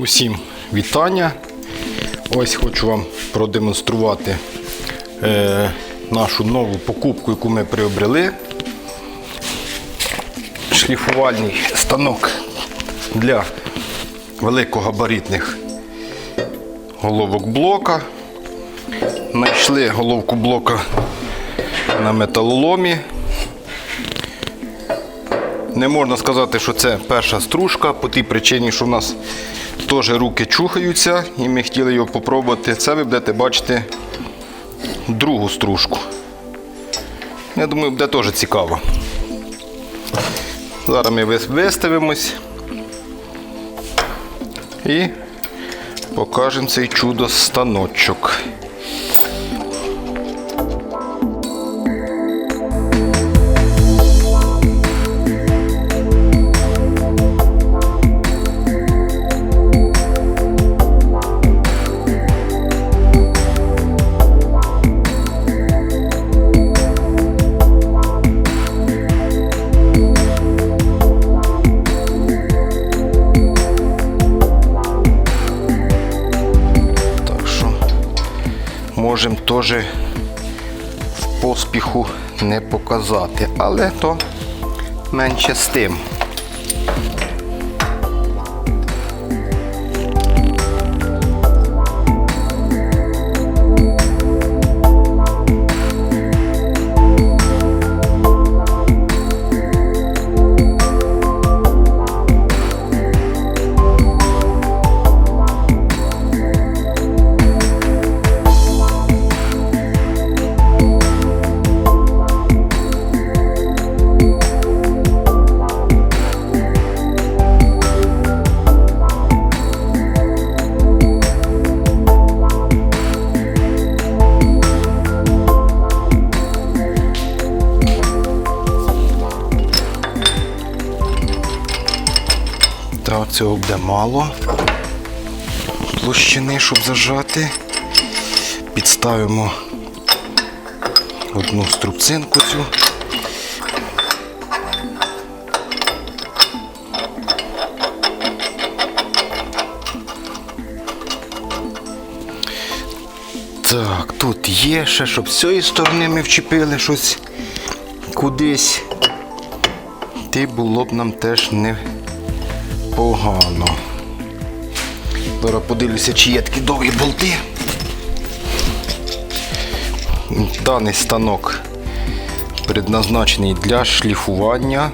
Усім вітання. Ось хочу вам продемонструвати е, нашу нову покупку, яку ми приобрели. Шліфувальний станок для великогабаритних головок блока. Знайшли головку блока на металоломі. Не можна сказати, що це перша стружка, по тій причині, що в нас теж руки чухаються, і ми хотіли його попробувати. Це ви будете бачити другу стружку. Я думаю, буде теж цікаво. Зараз ми виставимось і покажемо цей чудо станочок. Можемо теж в поспіху не показати, але то менше з тим. Цього буде мало площини, щоб зажати. Підставимо одну струбцинку цю. Так, тут є ще, щоб з цієї сторони ми вчепили щось кудись. Ти було б нам теж не погано. Зараз подивлюся, чи є такі довгі болти. Даний станок предназначений для шліфування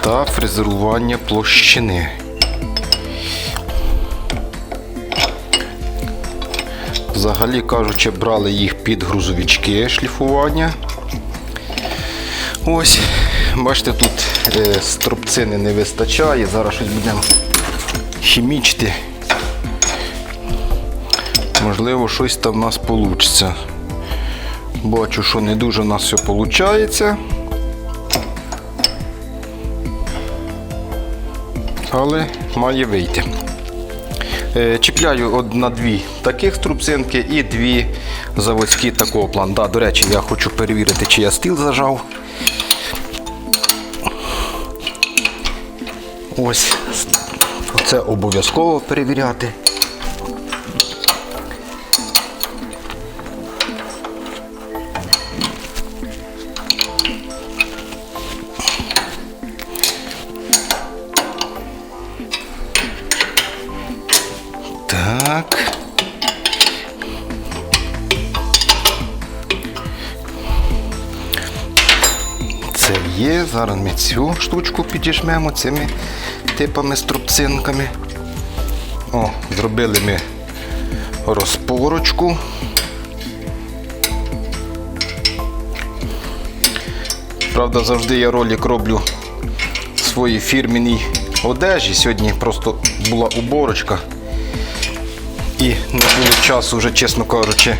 та фрезерування площини. Взагалі кажучи, брали їх під грузовички шліфування. Ось, бачите, тут струбцини не вистачає. Зараз щось будемо хімічити. Можливо, щось там в нас вийде. Бачу, що не дуже у нас все виходить. Але має вийти. Е, Чіпляю на дві таких струбцинки і дві заводські такого плану. Да, до речі, я хочу перевірити, чи я стіл зажав. Ось це обов'язково перевіряти. Це є. Зараз ми цю штучку підіжмемо цими типами струбцинками. О, зробили ми розпорочку. Правда, завжди я ролик роблю в своїй фірміній одежі. Сьогодні просто була уборочка. І не було часу вже, чесно кажучи,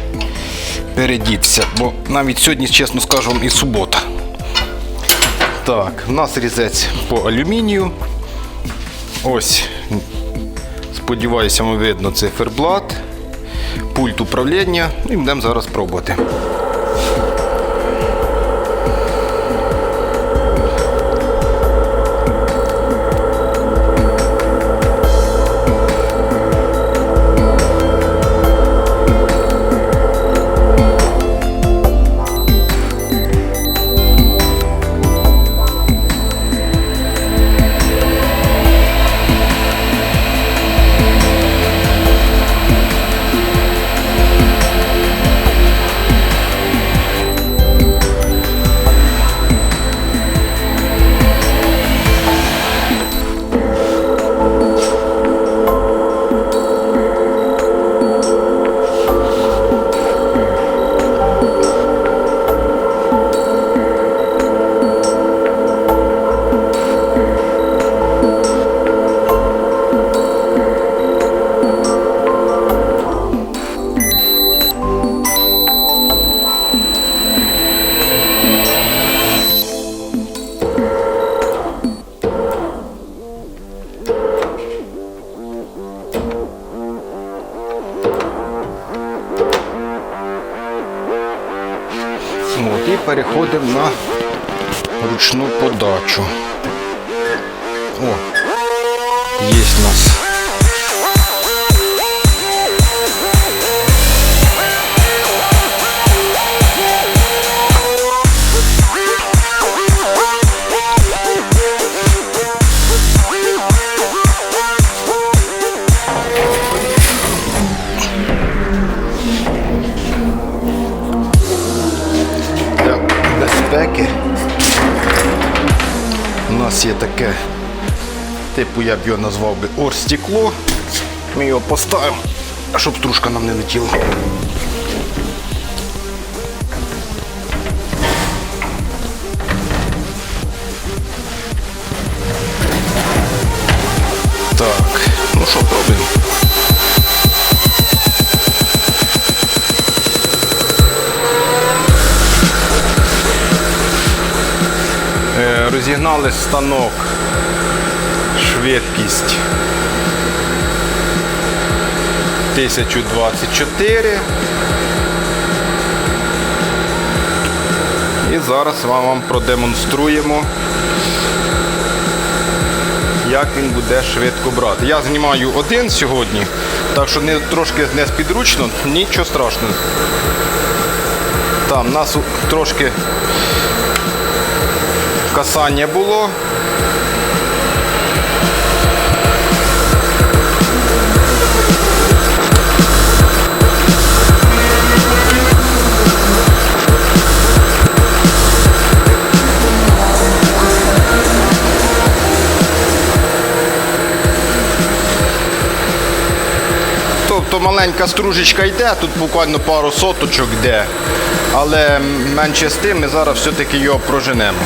передітися. Бо навіть сьогодні, чесно скажу і субота. Так, в нас різець по алюмінію. Ось, сподіваюся, ми видно циферблат, пульт управління і будемо зараз пробувати. Переходимо на ручну подачу. О, безпеки у нас є таке, типу я б його назвав би орстекло. Ми його поставимо, щоб стружка нам не летіла. Розігнали станок. Швидкість 1024. І зараз вам, вам продемонструємо, як він буде швидко брати. Я знімаю один сьогодні, так що не, трошки не спідручно, нічого страшного. Там нас трошки касання було. Тобто маленька стружечка йде, тут буквально пару соточок йде, але менше з тим ми зараз все-таки його проженемо.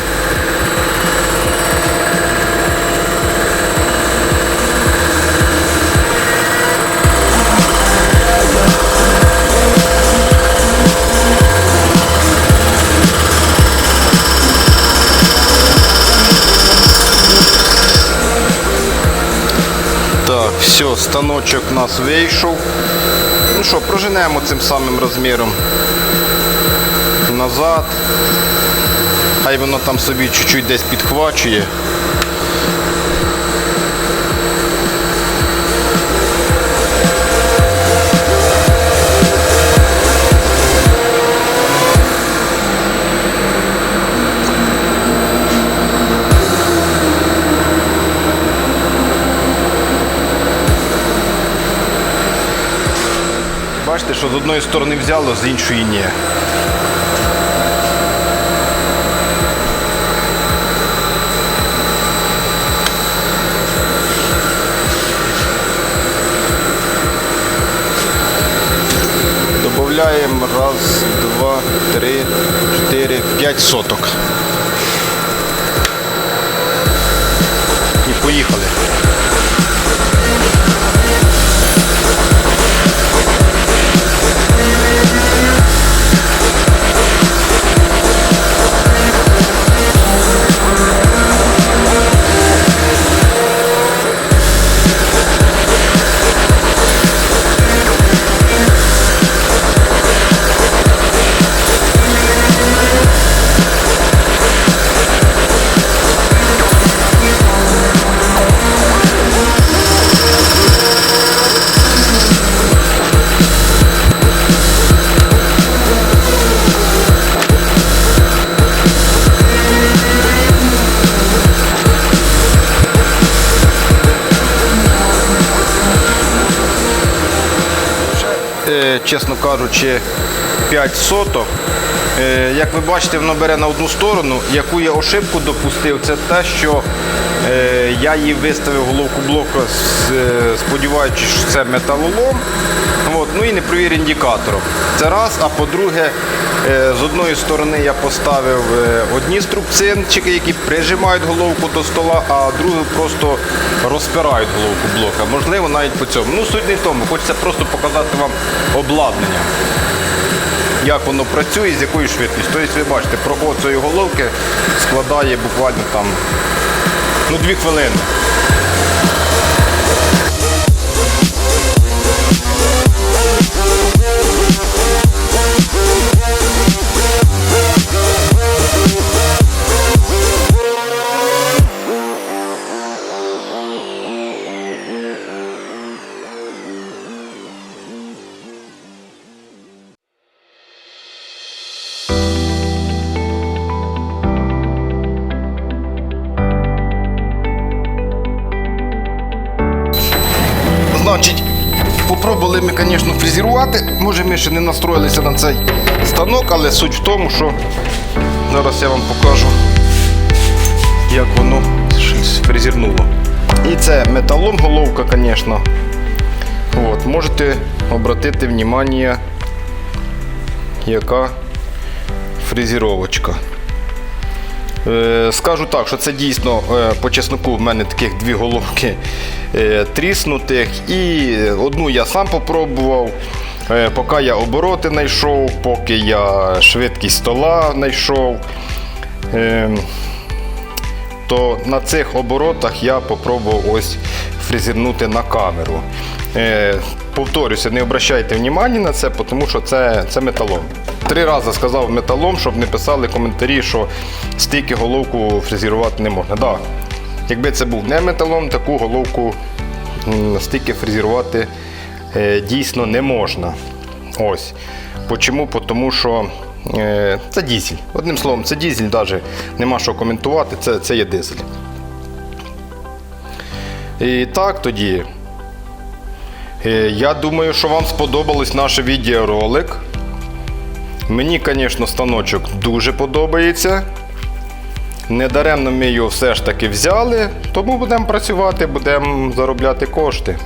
Все, станочок у нас вийшов. Ну що, проженемо цим самим розміром назад. Хай воно там собі чуть-чуть десь підхвачує. З одної сторони взяло, з іншої ні. Чесно кажучи, 5 соток. Е, Як ви бачите, воно бере на одну сторону. Яку я ошибку допустив, це те, що е, я її виставив головку блока, е, сподіваючись, що це металолом. От, ну і не провір індикатором. Це раз, а по-друге, з одної сторони я поставив одні струбцинчики, які прижимають головку до стола, а другі просто розпирають головку блока. Можливо, навіть по цьому. Ну, суть не в тому, хочеться просто показати вам обладнання. Як воно працює, з якою швидкістю. Тобто, ви бачите, проход цієї головки складає буквально там ну, 2 хвилини. Ми, звісно, фрезерувати. Може, ми ще не настроїлися на цей станок, але суть в тому, що зараз я вам покажу, як воно фрезернуло. І це металом головка, звісно. От, можете обратити внимание, яка фрезеровочка. Е, Скажу так, що це дійсно е, по чесноку в мене таких дві головки е, тріснутих. І одну я сам попробував. Поки я обороти знайшов, поки я швидкість стола знайшов. То на цих оборотах я попробував ось фрезернути на камеру. Повторюся, не обращайте увагу на це, тому що це, це металом. Три рази сказав металом, щоб не писали коментарі, що стільки головку фрезерувати не можна. Да. Якби це був не металом, таку головку стільки фрезерувати е, дійсно не можна. Ось. Почому? Тому що е, це дізель. Одним словом, це дізель, навіть нема що коментувати, це, це є дизель. І так тоді. Е, я думаю, що вам сподобалось наш відеоролик. Мені, звісно, станочок дуже подобається. Недаремно ми його все ж таки взяли, тому будемо працювати, будемо заробляти кошти.